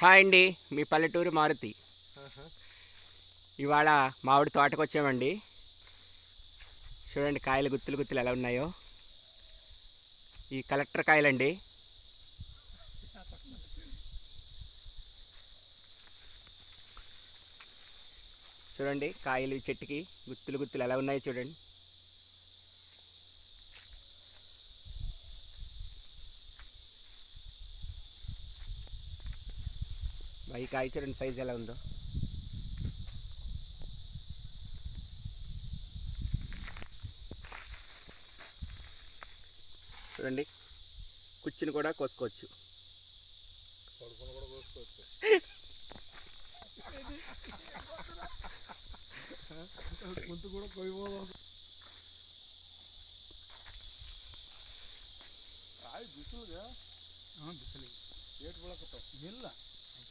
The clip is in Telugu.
హాయ్ అండి మీ పల్లెటూరు మారుతి. ఇవాళ మామిడి తోటకు వచ్చామండి చూడండి కాయలు గుత్తులు గుత్తులు ఎలా ఉన్నాయో. ఈ కలెక్టర్ కాయలండి. చూడండి కాయలు చెట్టుకి గుత్తులు గుత్తులు ఎలా ఉన్నాయో చూడండి. ఈ కాయ చూడండి సైజ్ ఎలా ఉందో. చూడండి కుచ్చుని కూడా కోసుకోవచ్చు. పడుకుని కూడా కోసుకోవచ్చు గొంతు కూడా